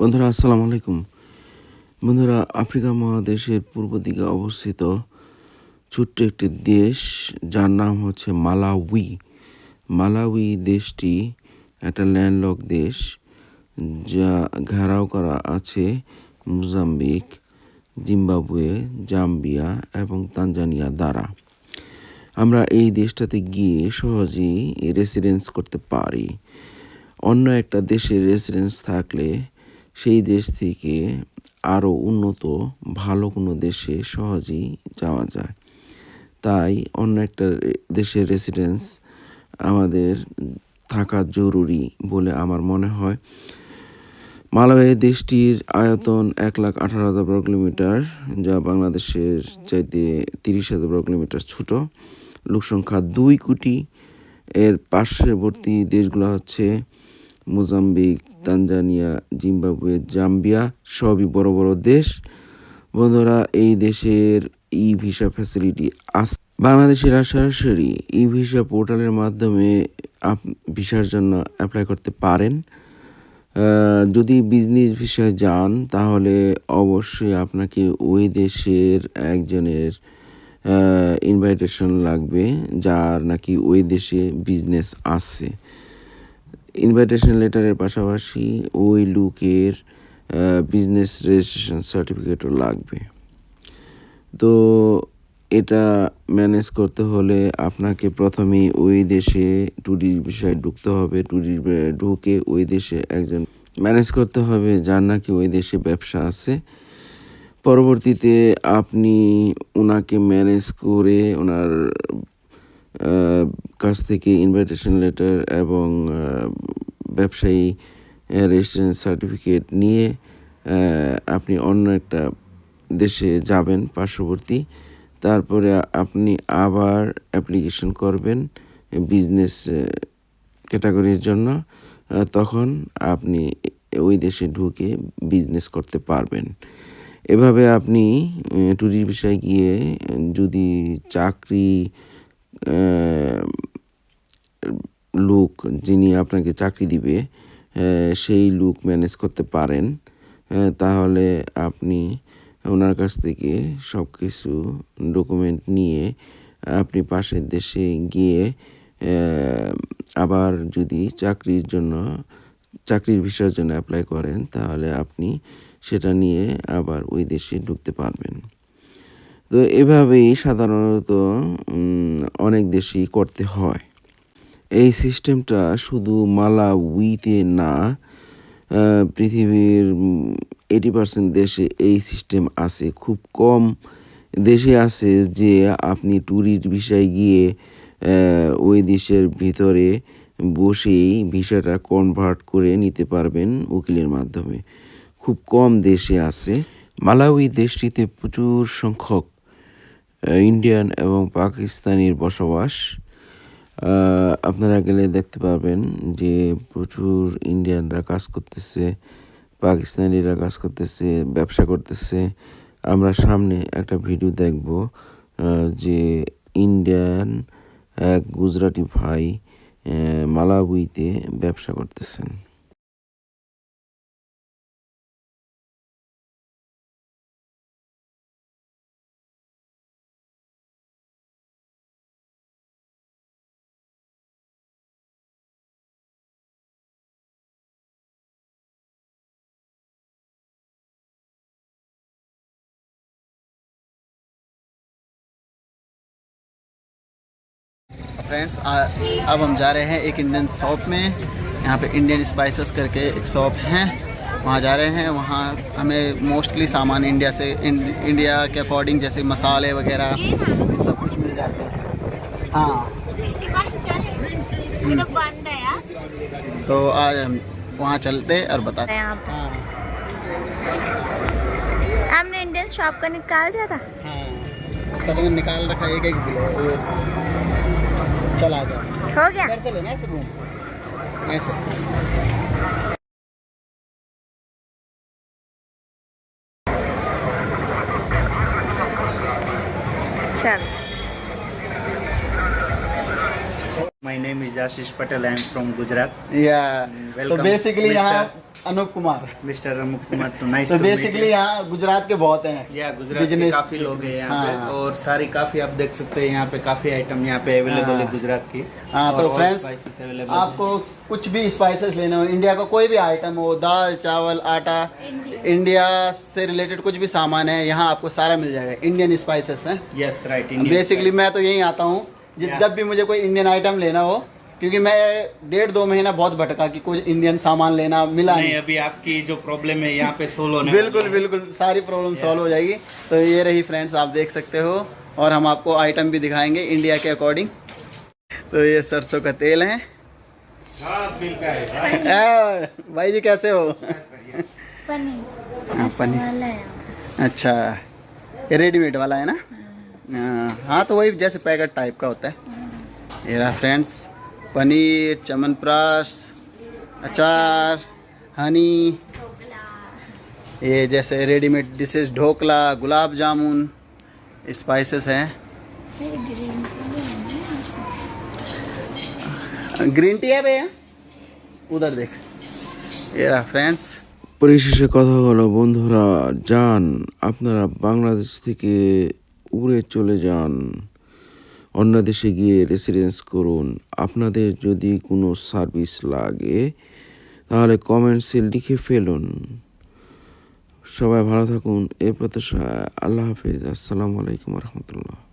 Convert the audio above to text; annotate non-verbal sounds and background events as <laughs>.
বন্ধুরা, আসসালামু আলাইকুম। বন্ধুরা, আফ্রিকা মহাদেশের পূর্ব দিকে অবস্থিত ছোট্ট একটি দেশ, যার নাম হচ্ছে মালাউই। মালাউই দেশটি একটা ল্যান্ডলক দেশ, যা ঘেরাও করা আছে মোজাম্বিক, জিম্বাবুয়ে, জাম্বিয়া এবং তানজানিয়া দ্বারা। আমরা এই দেশটাতে গিয়ে সহজেই রেসিডেন্স করতে পারি। অন্য একটা দেশের রেসিডেন্স থাকলে সেই দেশ থেকে আরও উন্নত, ভালো কোনো দেশে সহজেই যাওয়া যায়। তাই অন্য একটা দেশের রেসিডেন্স আমাদের থাকা জরুরি বলে আমার মনে হয়। মালয় দেশটির আয়তন এক লাখ আঠারো হাজার বর্গ কিলোমিটার, যা বাংলাদেশের চাইতে তিরিশ হাজার বর্গ কিলোমিটার ছোট। লোকসংখ্যা দুই কোটি। এর পার্শ্ববর্তী দেশগুলো হচ্ছে মোজাম্বিক, তানজানিয়া, জিম্বাবুয়ে, জাম্বিয়া সবই বড় বড় দেশ। বন্ধুরা, এই দেশের ই ভিসা ফ্যাসিলিটি আস বাংলাদেশিরা সরাসরি ই ভিসা পোর্টালের মাধ্যমে ভিসার জন্য অ্যাপ্লাই করতে পারেন। যদি বিজনেস ভিসায় যান, তাহলে অবশ্যই আপনাকে ওই দেশের একজনের ইনভাইটেশন লাগবে, যার নাকি ওই দেশে বিজনেস আছে। ইনভাইটেশন লেটারের পাশাপাশি ওই লুকের বিজনেস রেজিস্ট্রেশন সার্টিফিকেটও লাগবে। তো এটা ম্যানেজ করতে হলে আপনাকে প্রথমে ওই দেশে ট্যুরিস্ট বিষয়ে ঢুকতে হবে। ট্যুরিস্ট ঢুকে ওই দেশে একজন ম্যানেজ করতে হবে, যার নাকি ওই দেশে ব্যবসা আছে। পরবর্তীতে আপনি ওনাকে ম্যানেজ করে ওনার কাছ থেকে ইনভাইটেশন লেটার এবং ব্যবসায়ী রেজিস্ট্রেশন সার্টিফিকেট নিয়ে আপনি অন্য একটা দেশে যাবেন পার্শ্ববর্তী। তারপরে আপনি আবার অ্যাপ্লিকেশন করবেন বিজনেস ক্যাটাগরির জন্য। তখন আপনি ওই দেশে ঢুকে বিজনেস করতে পারবেন। এভাবে আপনি ট্যুরিস্ট বিষয়ে গিয়ে যদি চাকরি লোক যিনি আপনাকে চাকরি দিবে সেই লোক ম্যানেজ করতে পারেন তাহলে আপনি ওনার কাছ থেকে সব কিছু ডকুমেন্ট নিয়ে আপনি পাশের দেশে গিয়ে আবার যদি চাকরির জন্য, চাকরির ভিসার জন্য অ্যাপ্লাই করেন, তাহলে আপনি সেটা নিয়ে আবার ওই দেশে ঢুকতে পারবেন। তো এভাবেই সাধারণত অনেক দেশেই করতে হয়। এই সিস্টেমটা শুধু মালাউইতে না পৃথিবীর এইটি পার্সেন্ট দেশে এই সিস্টেম আছে। খুব কম দেশে আছে যে আপনি ট্যুরিস্ট ভিসায় গিয়ে ওই দেশের ভিতরে বসেই ভিসাটা কনভার্ট করে নিতে পারবেন উকিলের মাধ্যমে। খুব কম দেশে আছে। মালাউই দেশটিতে প্রচুর সংখ্যক ইন্ডিয়ান এবং পাকিস্তানির বসবাস। আপনারা গেলে দেখতে পাবেন যে প্রচুর ইন্ডিয়ানরা কাজ করতেছে পাকিস্তানিরা কাজ করতেছে ব্যবসা করতেছে। আমরা সামনে একটা ভিডিও দেখব যে ইন্ডিয়ান এক গুজরাটি ভাই আহ, মালাউইতে ব্যবসা করতেছেন। फ्रेंड्स अब हम जा रहे हैं एक इंडियन शॉप में। यहाँ पे इंडियन स्पाइसेस करके एक शॉप है। वहाँ जा रहे हैं। वहाँ हमें मोस्टली सामान इंडिया से इंडिया के अकॉर्डिंग जैसे मसाले वगैरह सब कुछ मिल जाते हैं। हाँ। बंद है यार। तो आज हम वहाँ चलते और बताते हाँ। हमने इंडियन शॉप का निकाल दिया था। हाँ। उसका तो मैंने निकाल रखा है एक एक आ चला गया। हो गया। इधर से लेना ऐसे घूम ऐसे चल। My name is Ashish Patel. I am from Gujarat. या तो Welcome, बेसिकली. यहाँ Anup Kumar mister Anup Kumar. To nice तो बेसिकली यहाँ गुजरात के बहुत हैं या गुजरात के काफ़ी लोग हैं यहाँ हाँ। पे और सारी काफ़ी आप देख सकते हैं यहाँ पे काफ़ी आइटम यहाँ पे अवेलेबल है हाँ। गुजरात की हाँ तो फ्रेंड्स आपको कुछ भी स्पाइसेस लेना हो इंडिया का को कोई भी आइटम हो दाल चावल आटा इंडिया से रिलेटेड कुछ भी सामान है यहाँ आपको सारा मिल जाएगा इंडियन स्पाइसेस हैं है यस राइट बेसिकली मैं तो यहीं आता हूँ. जब भी मुझे कोई इंडियन आइटम लेना हो क्योंकि मैं डेढ़ दो महीना बहुत भटका कि कुछ इंडियन सामान लेना मिला नहीं नहीं। अभी आपकी जो प्रॉब्लम है यहाँ पे सोल्व होने बिल्कुल बिल्कुल सारी प्रॉब्लम सॉल्व हो जाएगी। तो ये रही फ्रेंड्स आप देख सकते हो और हम आपको आइटम भी दिखाएँगे इंडिया के अकॉर्डिंग तो ये सरसों का तेल है। <laughs> भाई जी कैसे हो? पनीर। हाँ, पनीर। अच्छा ये रेडीमेड वाला है ना? हाँ, हाँ तो वही जैसे पैकेट टाइप का होता है ये रहा फ्रेंड्स पनीर चमनप्राश अचार हनी ये जैसे readymade dishes dhokla gulab jamun spices हैं फिर ग्रीन ग्रीन टी है भैया उधर देख ये रहा फ्रेंड्स পরিশেষে কথা হলো বন্ধুরা যান আপনারা বাংলাদেশ থেকে উড়ে চলে যান। অন্য দেশে গিয়ে রেসিডেন্স করুন। আপনাদের যদি কোনো সার্ভিস লাগে, তাহলে কমেন্টসে লিখে ফেলুন। সবাই ভালো থাকুন এর প্রত্যাশা আল্লাহ হাফিজ। আসসালামু আলাইকুম রহমতুল্লাহ।